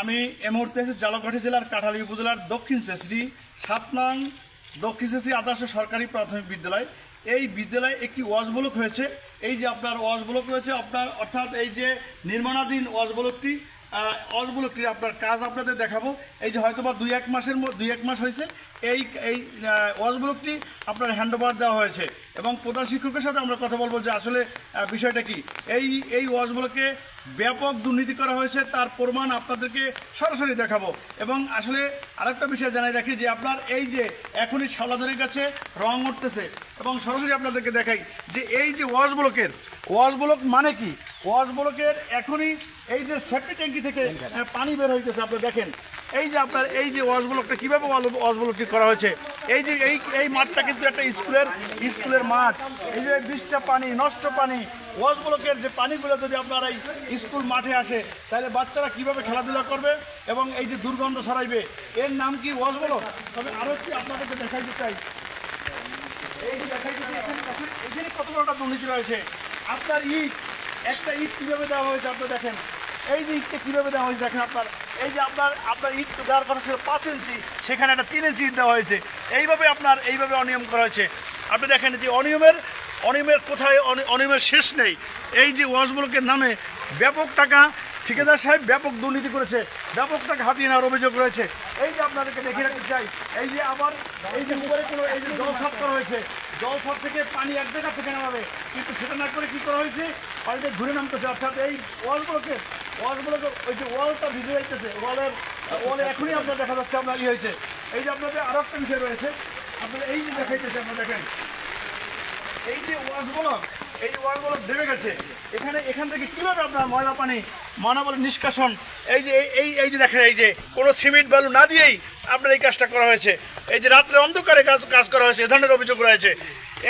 আমি এই মুহূর্তে জালকাঠি জেলার কাঠালি উপজেলার দক্ষিণ শেষরি সাতনাং দক্ষিণ শেষরি আদর্শ সরকারি প্রাথমিক বিদ্যালয়। এই বিদ্যালয়ে একটি ওয়াশ ব্লক হয়েছে। এই যে আপনার ওয়াশ ব্লক রয়েছে, আপনার অর্থাৎ এই যে নির্মাণাধীন ওয়াশ ব্লকটি ওয়াশ ব্লকটির আপনার কাজ আপনাদের দেখাবো। এই যে হয়তো বা দুই এক মাসের দুই এক মাস হয়েছে এই এই আহ, আপনার হ্যান্ড ওভার দেওয়া হয়েছে এবং প্রধান শিক্ষকের সাথে আমরা কথা বলব যে আসলে বিষয়টা কি। এই এই ওয়াশ ব্লকে ব্যাপক দুর্নীতি করা হয়েছে তার প্রমাণ আপনাদেরকে সরাসরি দেখাবো। এবং আসলে আরেকটা বিষয় জানাই রাখি যে আপনার এই যে এখনই শালাধরের কাছে রং উঠতেছে এবং সরাসরি আপনাদেরকে দেখাই যে এই যে ওয়াশ ব্লকের ওয়াশ ব্লক মানে কি? ওয়াশ ব্লকের এখনই এই যে সেফটি ট্যাঙ্কি থেকে পানি বের হইতেছে আপনি দেখেন। এই যে আপনার এই যে ওয়াশ ব্লকটা কীভাবে ওয়াশ ব্লকটি করা হয়েছে? এই যে এই এই মাঠটা কিন্তু একটা স্কুলের স্কুলের মাঠ। এই যে বৃষ্টা পানি নষ্ট পানি ওয়াশ ব্লকের যে পানিগুলো যদি আপনার এই স্কুল মাঠে আসে তাহলে বাচ্চারা কীভাবে খেলাধুলা করবে এবং এই যে দুর্গন্ধ ছড়াইবে? এর নাম কি ওয়াশ ব্লক? তবে আরও একটি আপনাদেরকে দেখাইতে চাই। এই যে দেখাইতে এখানে এখানে কত বড়টা দুর্নীতি রয়েছে? আপনার ইট একটা ঈদ কীভাবে দেওয়া হয়েছে আপনি দেখেন। এই যে ইটটা কীভাবে দেওয়া হয়েছে দেখেন আপনার। এই যে আপনার আপনার ইট দেওয়ার কথা ছিল পাঁচ ইঞ্চি, সেখানে একটা তিন ইঞ্চি ইট দেওয়া হয়েছে। এইভাবে আপনার, এইভাবে অনিয়ম করা হয়েছে। আপনি দেখেন যে অনিয়মের অনিয়মের কোথায় অনি- অনিয়মের শেষ নেই। এই যে ওয়াজগুলোকে নামে ব্যাপক টাকা ঠিকাদার সাহেব ব্যাপক দুর্নীতি করেছে, ব্যাপক টাকা হাতিয়ে নেওয়ার অভিযোগ রয়েছে। এই যে আপনাদেরকে দেখে রাখতে চাই, এই যে আবার, এই যে উপরে কোনো, এই যে জল সাফ করা হয়েছে, জল সাফ থেকে পানি এক জায়গা থেকে নামাবে কিন্তু সেটা না করে কী করা হয়েছে? পানিটা ঘুরে নামতেছে, অর্থাৎ এই ওয়ালগুলোকে ওয়ালগুলোকে ওই যে ওয়ালটা ভিজে যাইতেছে, ওয়ালের, ওয়ালে এখনই আপনার দেখা যাচ্ছে আপনার ই হয়েছে। এই যে আপনাদের আরও একটা বিষয় রয়েছে আপনারা এই যে দেখাইতেছে, আপনারা দেখেন। এই যে ওয়াশ ব্লক এই যে ওয়াশ গেছে। এখানে এখান থেকে কীভাবে আপনার ময়লা পানি ময়লা বলে নিষ্কাশন এই যে এই- এই এই যে দেখেন এই যে কোনো সিমেন্ট বালু না দিয়েই আপনার এই কাজটা করা হয়েছে। এই যে রাত্রে অন্ধকারে কাজ কাজ করা হয়েছে এ ধরনের অভিযোগ রয়েছে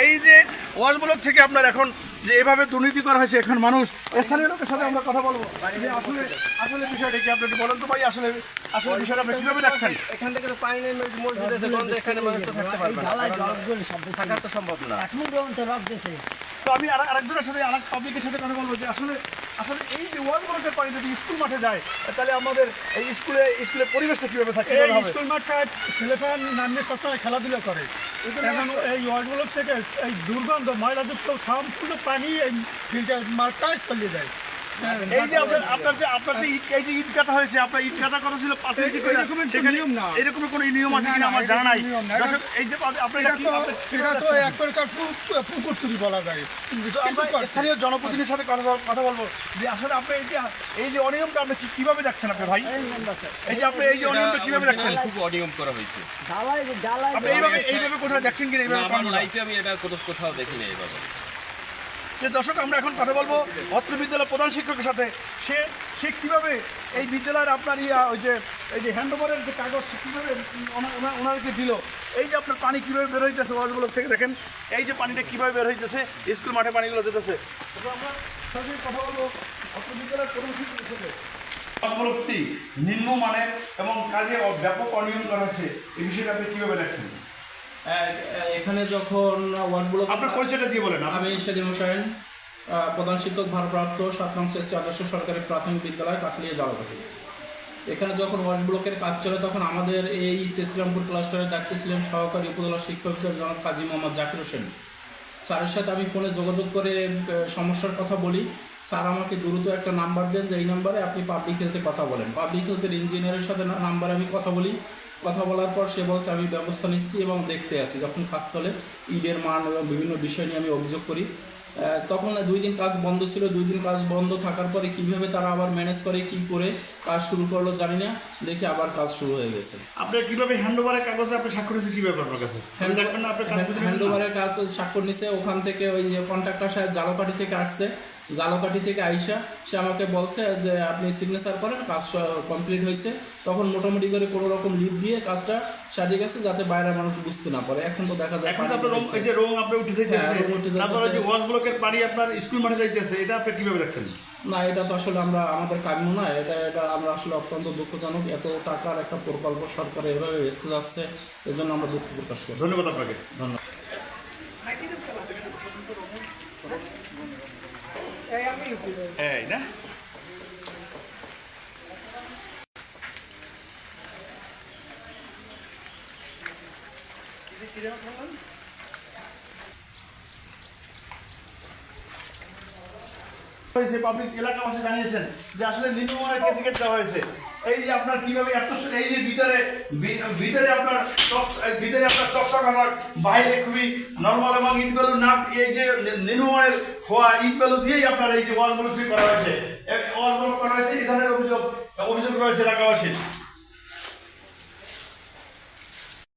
এই যে ওয়াশ ব্লক থেকে আপনার এখন যে এভাবে দুর্নীতি করা হয়েছে এখন মানুষ স্থানীয় লোকের সাথে আমরা কথা বলব। যে আসলে আসলে বিষয়টা কি আপনি একটু বলেন তো ভাই আসলে আসলে বিষয়টা আপনি কীভাবে দেখছেন? এখান থেকে তো পানি নেই মসজিদে এখানে মানুষ তো থাকতে পারবে থাকা তো সম্ভব না। পর্যন্ত রক্ত দিছে তো আমি আর আরেকজনের সাথে আরেক পাবলিকের সাথে কথা বলব যে আসলে আসলে এই যে ওয়াল ব্লকের পানি যদি স্কুল মাঠে যায় তাহলে আমাদের এই স্কুলে স্কুলের পরিবেশটা কীভাবে থাকে এই স্কুল মাঠটা ছেলেপেন নামে সবসময় খেলাধুলা করে। এখন এই ওয়ার্ডগুলোর থেকে এই দুর্গন্ধ ময়লাযুক্ত সম্পূর্ণ পানি এই ফিল্টার মাঠটায় চলে যায়। এই যে আপনার আপনার যে আপনার যে ইট এই যে ইট কাটা হয়েছে আপনার ইট কাটা করা ছিল পাঁচ ইঞ্চি করে। সেখানে নিয়ম কোনো নিয়ম আছে কিনা আমার জানা নাই। এরকম নিয়ম না। দর্শক এই যে আপনি এটা এটা তো আপনি কি এটা তো বলছেন? এক প্রকার পুকুর চুরি বলা যায়। আমরা স্থানীয় জনপ্রতিনিধির সাথে কথা কথা বলব। যে আসলে আপনি এই যে এই যে অনিয়মটা আপনি কীভাবে দেখছেন আপনি ভাই? এই যে আপনি এই যে অনিয়মটা কীভাবে দেখছেন? খুব অনিয়ম করা হয়েছে। আপনি এইভাবে এইভাবে কোথাও দেখছেন কিনা এইভাবে আমার লাইফে আমি এটা কোথাও কোথাও দেখিনি এইভাবে। যে দর্শক, আমরা এখন কথা বলব অত্র বিদ্যালয়ের প্রধান শিক্ষকের সাথে। সে সে কীভাবে এই বিদ্যালয়ের আপনার ইয়া, ওই যে, এই যে হ্যান্ডওভারের যে কাগজ কীভাবে ওনা- ওনা- ওনাদেরকে দিল? এই যে আপনার পানি কীভাবে বের হইতেছে ওয়াজগুলো থেকে দেখেন। এই যে পানিটা কীভাবে বের হইতেছে, স্কুল মাঠে পানিগুলো যেতেছে। আমরা কথা বলব অত্র বিদ্যালয়ের প্রধান শিক্ষকের সাথে। নিম্নমানের এবং কাজে ব্যাপক অনিয়ম করা হয়েছে। এই বিষয়টা আপনি কীভাবে দেখছেন? এখানে যখন ওয়ার্ডগুলো আপনার পরিচয়টা দিয়ে বলেন আমি সেলিম হোসেন প্রধান শিক্ষক ভারপ্রাপ্ত সাত নং শ্রেষ্ঠ আদর্শ সরকারি প্রাথমিক বিদ্যালয় কাঠলিয়া জালকাঠি এখানে যখন ওয়ার্ড ব্লকের কাজ চলে তখন আমাদের এই ইসলামপুর ক্লাস্টারের দায়িত্বে ছিলেন সহকারী উপজেলা শিক্ষক অফিসার জনাব কাজী মোহাম্মদ জাকির হোসেন। স্যারের সাথে আমি ফোনে যোগাযোগ করে সমস্যার কথা বলি। স্যার আমাকে দ্রুত একটা নাম্বার দেন যে এই নাম্বারে আপনি পাবলিক হেলথে কথা বলেন। পাবলিক হেলথের ইঞ্জিনিয়ারের সাথে নাম্বারে আমি কথা বলি। কথা বলার পর সে বলছে আমি ব্যবস্থা নিচ্ছি এবং দেখতে আছি। যখন কাজ চলে ঈদের মান এবং বিভিন্ন বিষয় নিয়ে আমি অভিযোগ করি। তখন দুই দিন কাজ বন্ধ ছিল। দুই দিন কাজ বন্ধ থাকার পরে কীভাবে তারা আবার ম্যানেজ করে কি করে কাজ শুরু করল জানি না। দেখি আবার কাজ শুরু হয়ে গেছে। আপনি কীভাবে হ্যান্ডওভারের কাগজে আপনি স্বাক্ষর হয়েছে কীভাবে আপনার কাছে? আপনার হ্যান্ডওভারের কাজ স্বাক্ষর নিছে। ওখান থেকে ওই যে কন্ট্রাক্টর সাহেব জালকাঠি থেকে আসছে। জালকাঠি থেকে আইসা সে আমাকে বলছে যে আপনি সিগনেচার করেন কাজ কমপ্লিট হয়েছে। তখন মোটামুটি করে কোনো রকম লিপ দিয়ে কাজটা সারিয়ে গেছে যাতে বাইরের মানুষ বুঝতে না পারে। এখন তো দেখা যায় এখন আপনার রং এই যে রং আপনি উঠে যাইতেছে হ্যাঁ, যাইতেছে। তারপর যে ওয়াশ ব্লকের পানি আপনার স্কুল মাঠে যাইতেছে এটা আপনি কীভাবে দেখছেন? না এটা তো আসলে আমরা আমাদের কাম্য না এটা এটা আমরা আসলে অত্যন্ত দুঃখজনক। এত টাকার একটা প্রকল্প সরকার এভাবে বেসতে যাচ্ছে এজন্য আমরা দুঃখ প্রকাশ করছি। ধন্যবাদ আপনাকে। ধন্যবাদ। এই না কীরকম হয়েছে পাবলিক এলাকাবাসী জানিয়েছেন যে আসলে নিম্নমানের কেসি হয়েছে। এই যে আপনার কীভাবে এত এই যে ভিতরে ভিতরে আপনার চক- ভিতরে আপনার বাইরে খুবই নর্মাল এবং না, এই যে নিম্নমানের খোয়া ইট দিয়েই আপনার এই যে ওয়ালগুলো তৈরি করা হয়েছে। ওয়ালগুলো করা হয়েছে, এই ধরনের অভিযোগ অভিযোগ রয়েছে এলাকাবাসীর।